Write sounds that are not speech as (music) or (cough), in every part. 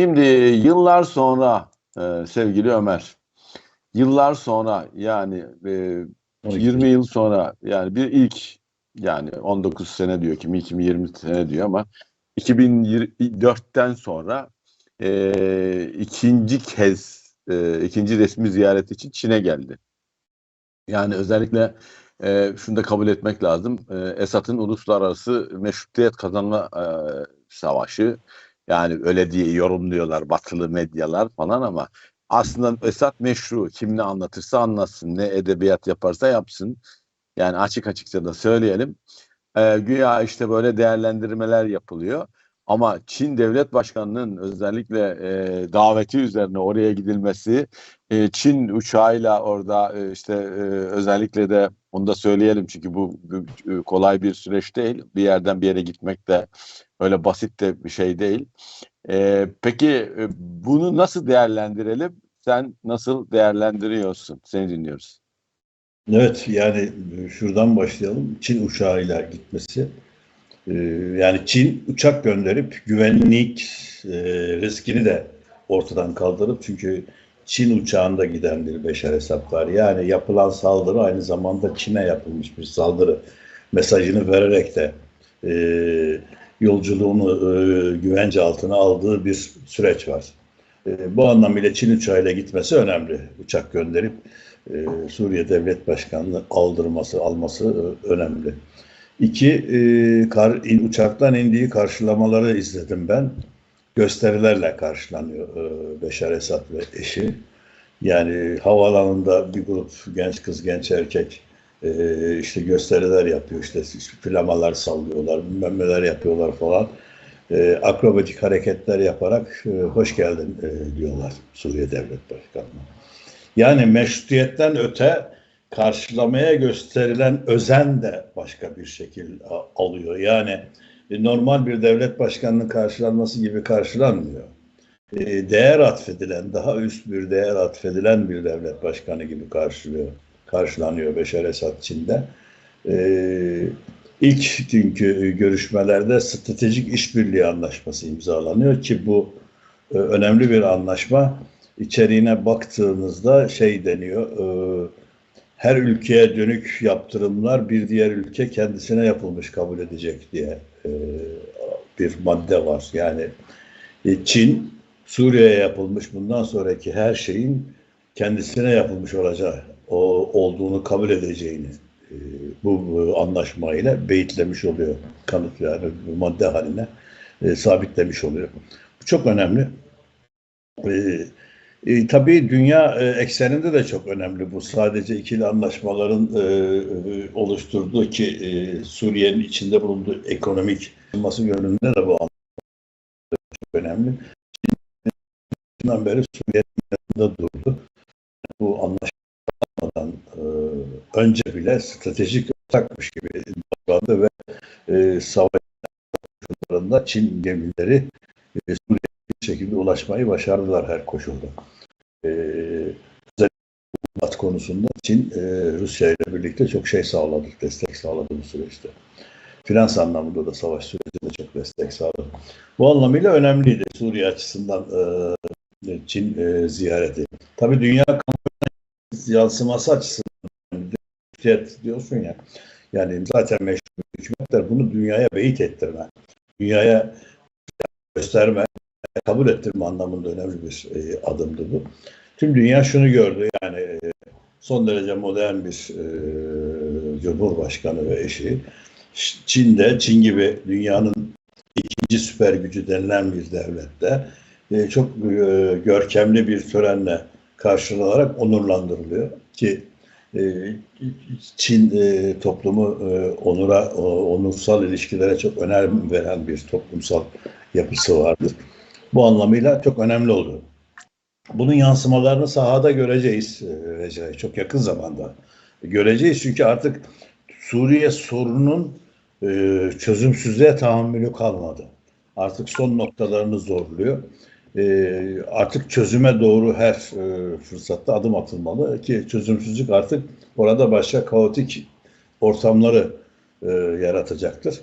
Şimdi yıllar sonra e, sevgili Ömer, yıllar sonra yani e, 20 yıl sonra yani bir ilk yani 19 sene diyor kimi 2020 sene diyor ama 2024'ten sonra e, ikinci kez e, ikinci resmi ziyaret için Çin'e geldi. Yani özellikle e, şunu da kabul etmek lazım. E, Esad'ın uluslararası meşrutiyet kazanma e, savaşı yani öyle diye yorumluyorlar batılı medyalar falan ama aslında Esad meşru. Kim ne anlatırsa anlatsın. Ne edebiyat yaparsa yapsın. Yani açık açıkça da söyleyelim. E, güya işte böyle değerlendirmeler yapılıyor. Ama Çin Devlet Başkanı'nın özellikle e, daveti üzerine oraya gidilmesi, e, Çin uçağıyla orada e, işte e, özellikle de onu da söyleyelim çünkü bu, bu kolay bir süreç değil. Bir yerden bir yere gitmek de öyle basit de bir şey değil. E, peki e, bunu nasıl değerlendirelim? Sen nasıl değerlendiriyorsun? Seni dinliyoruz. Evet yani şuradan başlayalım. Çin uçağıyla gitmesi. Ee, yani Çin uçak gönderip güvenlik e, riskini de ortadan kaldırıp çünkü Çin uçağında giden bir beşer hesap var. Yani yapılan saldırı aynı zamanda Çin'e yapılmış bir saldırı mesajını vererek de e, yolculuğunu e, güvence altına aldığı bir süreç var. E, bu anlamıyla Çin uçağıyla gitmesi önemli. Uçak gönderip e, Suriye Devlet Başkanı'nı aldırması, alması e, önemli. İki, e, kar, in, uçaktan indiği karşılamaları izledim ben. Gösterilerle karşılanıyor e, Beşar Esad ve eşi. Yani havaalanında bir grup genç kız, genç erkek e, işte gösteriler yapıyor. İşte flamalar sallıyorlar, bilmem neler yapıyorlar falan. E, akrobatik hareketler yaparak e, hoş geldin e, diyorlar Suriye Devlet Başkanı'na. Yani meşrutiyetten öte karşılamaya gösterilen özen de başka bir şekil alıyor. Yani e, normal bir devlet başkanının karşılanması gibi karşılanmıyor. E, değer atfedilen, daha üst bir değer atfedilen bir devlet başkanı gibi karşılıyor, karşılanıyor Beşer Esad Çin'de. E, ilk görüşmelerde stratejik işbirliği anlaşması imzalanıyor ki bu önemli bir anlaşma. İçeriğine baktığımızda şey deniyor, her ülkeye dönük yaptırımlar bir diğer ülke kendisine yapılmış kabul edecek diye e, bir madde var. Yani e, Çin Suriye'ye yapılmış bundan sonraki her şeyin kendisine yapılmış olacağı olduğunu kabul edeceğini e, bu, anlaşmayla beyitlemiş oluyor. Kanıt yani madde haline sabitlemiş oluyor. Bu çok önemli. E, e, tabii dünya e, ekseninde de çok önemli bu. Sadece ikili anlaşmaların e, e, oluşturduğu ki e, Suriye'nin içinde bulunduğu ekonomik olması yönünde de bu çok önemli. Çin'den beri Suriye'nin yanında durdu. Bu anlaşmadan e, önce bile stratejik ortakmış gibi davrandı ve e, savaş Çin gemileri e, Suriye şekilde ulaşmayı başardılar her koşulda. Batı konusunda Çin e, Rusya ile birlikte çok şey sağladı, destek sağladı bu süreçte. Finans anlamında da savaş sürecinde çok destek sağladı. Bu anlamıyla önemliydi Suriye açısından e, Çin e, ziyareti. Tabii dünya yansıması açısından diyorsun ya. Yani zaten meşhur hükümetler bunu dünyaya beyit ettirme, dünyaya gösterme, kabul ettirme anlamında önemli bir e, adımdı bu. Tüm dünya şunu gördü yani e, son derece modern bir e, cumhurbaşkanı ve eşi Çin'de, Çin gibi dünyanın ikinci süper gücü denilen bir devlette e, çok e, görkemli bir törenle karşılanarak onurlandırılıyor ki e, Çin e, toplumu e, onura, onursal ilişkilere çok önem veren bir toplumsal yapısı vardır. Bu anlamıyla çok önemli oldu. Bunun yansımalarını sahada göreceğiz e. Çok yakın zamanda göreceğiz. Çünkü artık Suriye sorunun e, çözümsüzlüğe tahammülü kalmadı. Artık son noktalarını zorluyor. E, artık çözüme doğru her fırsatta adım atılmalı ki çözümsüzlük artık orada başka kaotik ortamları yaratacaktır.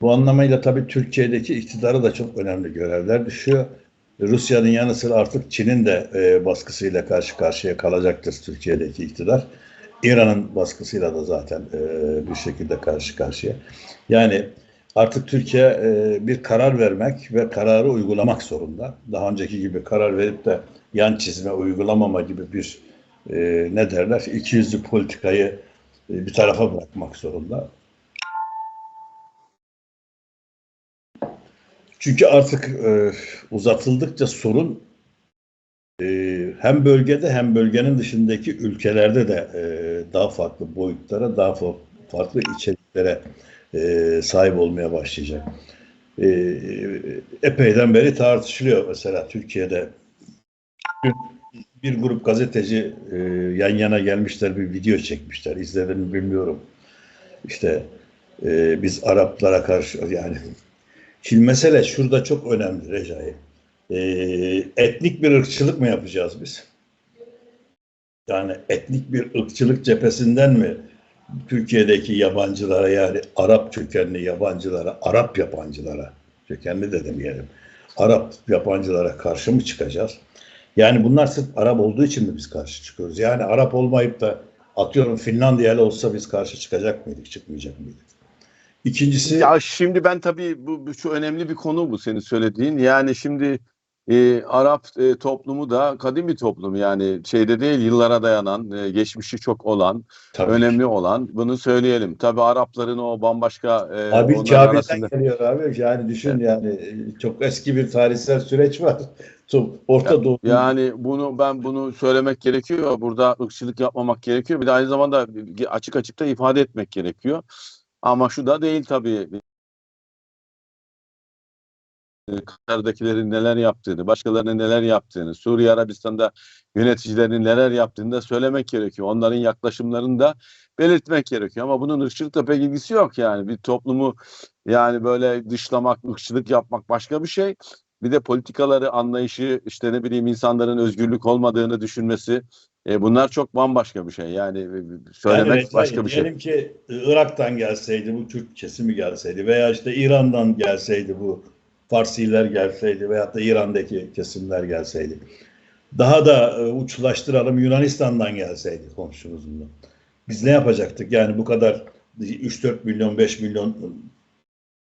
Bu anlamıyla tabii Türkiye'deki iktidara da çok önemli görevler düşüyor. Rusya'nın yanı sıra artık Çin'in de e, baskısıyla karşı karşıya kalacaktır Türkiye'deki iktidar. İran'ın baskısıyla da zaten e, bir şekilde karşı karşıya. Yani artık Türkiye e, bir karar vermek ve kararı uygulamak zorunda. Daha önceki gibi karar verip de yan çizme, uygulamama gibi bir ne derler, ikiyüzlü politikayı bir tarafa bırakmak zorunda. Çünkü artık e, uzatıldıkça sorun e, hem bölgede hem bölgenin dışındaki ülkelerde de e, daha farklı boyutlara, daha fa- farklı içeriklere e, sahip olmaya başlayacak. E, epeyden beri tartışılıyor mesela Türkiye'de. Bir grup gazeteci e, yan yana gelmişler bir video çekmişler. İzledim mi bilmiyorum. İşte e, biz Araplara karşı yani Şimdi mesele şurada çok önemli Recai. Ee, etnik bir ırkçılık mı yapacağız biz? Yani etnik bir ırkçılık cephesinden mi Türkiye'deki yabancılara yani Arap kökenli yabancılara, Arap yabancılara, kökenli de demeyelim, Arap yabancılara karşı mı çıkacağız? Yani bunlar sırf Arap olduğu için mi biz karşı çıkıyoruz? Yani Arap olmayıp da atıyorum Finlandiyalı olsa biz karşı çıkacak mıydık, çıkmayacak mıydık? İkincisi Ya şimdi ben tabii bu, bu şu önemli bir konu bu senin söylediğin. Yani şimdi e, Arap e, toplumu da kadim bir toplum yani şeyde değil yıllara dayanan, e, geçmişi çok olan, tabii ki. önemli olan bunu söyleyelim. Tabii Arapların o bambaşka e, Abi Kabe'den arasında geliyor abi. Yani düşün yani e, çok eski bir tarihsel süreç var. (laughs) Orta Doğu. Yani bunu ben bunu söylemek gerekiyor. Burada ırkçılık yapmamak gerekiyor. Bir de aynı zamanda açık açık da ifade etmek gerekiyor. Ama şu da değil tabii. Katar'dakilerin neler yaptığını, başkalarının neler yaptığını, Suriye Arabistan'da yöneticilerin neler yaptığını da söylemek gerekiyor. Onların yaklaşımlarını da belirtmek gerekiyor. Ama bunun ırkçılıkla pek ilgisi yok yani. Bir toplumu yani böyle dışlamak, ırkçılık yapmak başka bir şey. Bir de politikaları, anlayışı, işte ne bileyim insanların özgürlük olmadığını düşünmesi e, bunlar çok bambaşka bir şey. Yani e, söylemek Yani başka bir şey. Diyelim ki Irak'tan gelseydi bu Türk kesimi gelseydi veya işte İran'dan gelseydi bu Farsiler gelseydi veyahut da İran'daki kesimler gelseydi. Daha da e, uçlaştıralım Yunanistan'dan gelseydi komşumuzun. Biz ne yapacaktık? Yani bu kadar 3-4 milyon 5 milyon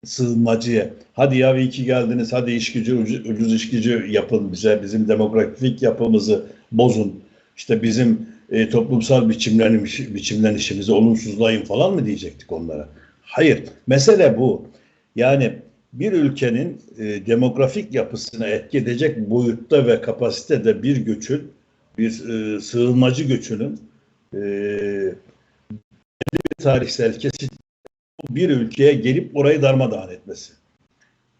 sığınmacıya hadi ya iyi ki geldiniz hadi iş gücü ucuz, ucuz iş gücü yapın bize bizim demografik yapımızı bozun işte bizim e, toplumsal biçimleniş, biçimlenişimizi olumsuzlayın falan mı diyecektik onlara? Hayır. Mesele bu. Yani bir ülkenin e, demografik yapısına etki edecek boyutta ve kapasitede bir göçün, bir e, sığınmacı göçünün e, bir tarihsel kesit bir ülkeye gelip orayı darmadağın etmesi.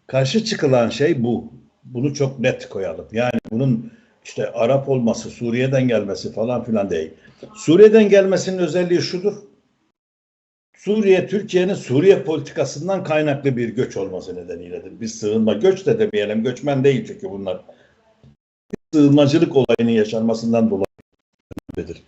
Karşı çıkılan şey bu. Bunu çok net koyalım. Yani bunun işte Arap olması, Suriye'den gelmesi falan filan değil. Suriye'den gelmesinin özelliği şudur. Suriye, Türkiye'nin Suriye politikasından kaynaklı bir göç olması nedeniyledir. Biz sığınma, göç de demeyelim, göçmen değil çünkü bunlar. Sığınmacılık olayının yaşanmasından dolayıdır.